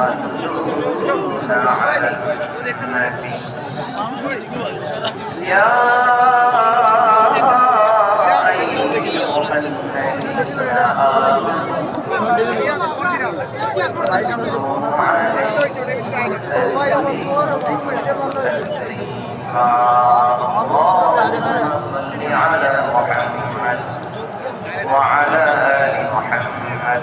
وتؤثرون على النبي يا أيها الذين آمنوا اللهم صل على محمد وعلى آل محمد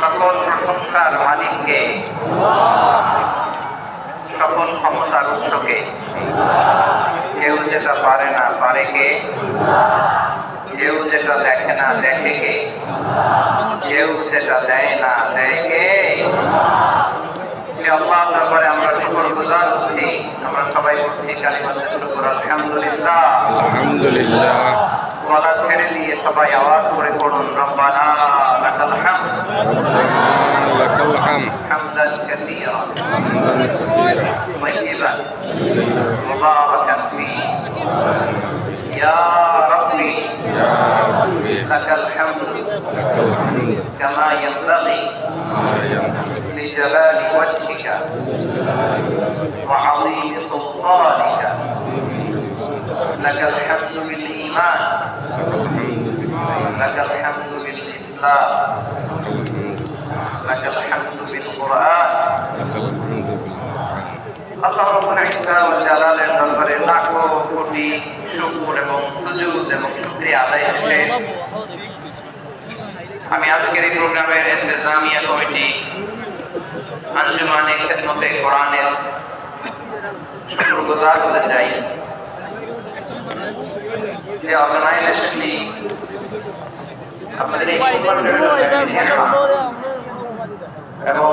সকল প্রশংসার মালিককে সকল ক্ষমতার উৎসকে কেউ যেটা পারে না পারে কে? কেউ যেটা দেখে না দেখে কে? কেউ যেটা দেয় না দেয় কে? আল্লাহ তারপরে আমরা শুকর গুজার হচ্ছি আমরা সবাই বলছি কালিমাতে শুকর আলহামদুলিল্লাহ। আলহামদুলিল্লাহ। গলা ছেড়ে দিয়ে সবাই আওয়াজ করে পড়ুন রব্বানা। لك الحمد. لك الحمد. حمدا كثيرا. حمدا كثيرا. طيبا. مباركا فيه. يا ربي. يا ربي. لك الحمد. لك الحمد. كما ينبغي. لجلال وجهك. وعظيم سلطانك. لك الحمد আল্লাহ জালালের দরবারে লাখো কোটি শুকর এবং সুজুদ এবং শুকরিয়া আদায় আমি আজকের এই প্রোগ্রামের ইন্তজামিয়া কমিটি আঞ্জুমানে খেদমতে কোরআনের শুক্রগুজার হতে চাই যে অর্গানাইজেশনটি আপনাদের এই এবং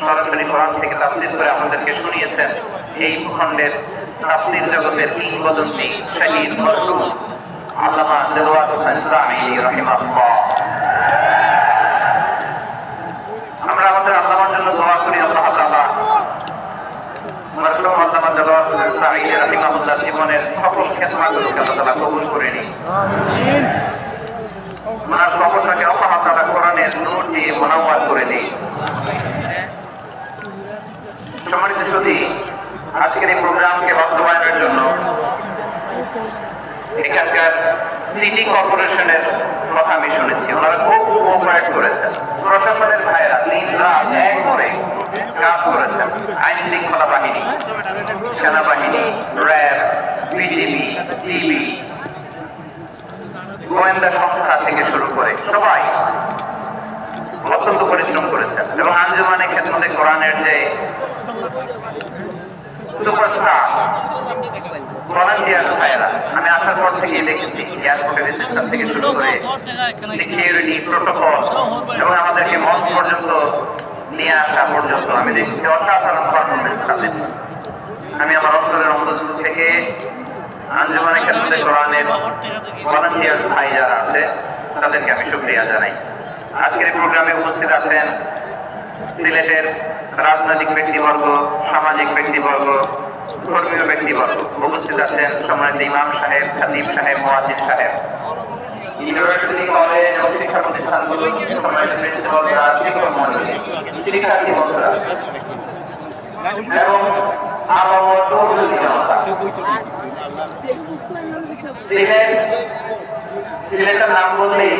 সরাসরি কোরআন থেকে তাফসির করে আমাদেরকে শুনিয়েছেন। এই ভূখণ্ডের তাফসির জগতের কিংবদন্তি শহীদ, মরহুম, আল্লামা দেওয়ার হোসেন সাহি রহিমাহুল্লাহ আমরা আমাদের আল্লামার জন্য দোয়া করি আল্লাহ তাআলা মরহুম আল্লামা দেওয়ার হোসেন সামিনী রহিমাহুল্লাহ জীবনের সকল খেদমাতগুলোকে আল্লাহ তাআলা কবুল করে নিন ওনার কবরটাকে আল্লাহ তাআলা কোরআনের নূর দিয়ে মোনাওয়ার করে দিন সম্মানিত সুদী আজকের এই প্রোগ্রামকে বাস্তবায়নের জন্য এখানকার সিটি কর্পোরেশনের কথা আমি শুনেছি। ওনারা খুব কোঅপারেট করেছেন। প্রশাসনের ভাইয়েরা দিন রাত এক করে কাজ করেছেন। আইন শৃঙ্খলা বাহিনী, সেনাবাহিনী, র্যাব, বিজিবি টিবি গোয়েন্দা সংস্থা থেকে শুরু করে সবাই অত্যন্ত পরিশ্রম করেছেন। এবং আঞ্জুমানে ক্ষেত্রে কোরআনের যে আমি আসার পর থেকে দেখেছি এয়ারপোর্টের রিসেপশন থেকে শুরু করে সিকিউরিটি প্রোটোকল এবং আমাদেরকে মঞ্চ পর্যন্ত নিয়ে আসা পর্যন্ত আমি দেখেছি। অসাধারণ পারফরমেন্স তাদের আমি আমার অন্তরের অন্তর্জুল থেকে আঞ্জুমানে ক্ষেত্রে কোরআনের ভলান্টিয়ার ভাই যারা আছে, তাদেরকে আমি শুক্রিয়া জানাই। আজকের প্রোগ্রামে উপস্থিত আছেন সিলেটের রাজনৈতিক ব্যক্তিবর্গ, সামাজিক ব্যক্তিবর্গ, ধর্মীয় ব্যক্তিবর্গ উপস্থিত আছেন সম্মানিত ইমাম সাহেব, খাতিব সাহেব মোয়াজিদ সাহেব। আমার সিলেটের নাম বললেই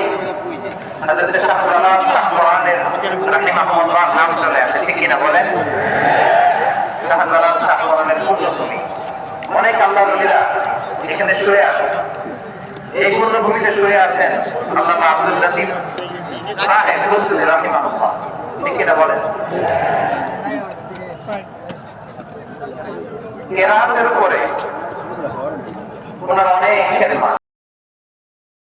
রাহিমাহুল্লাহ নাম চলে আসে, ঠিক কিনা বলেন? শাহজালাল পুত্র অনেক আল্লাহ রলিরা এখানে শুয়ে আছেন। এই ভূমিতে শুয়ে আছেন আল্লাহ আব্দুল লতিফ সাহেব রসুল ঠিক কিনা বলেন? উপরে ওনার অনেক খেদমা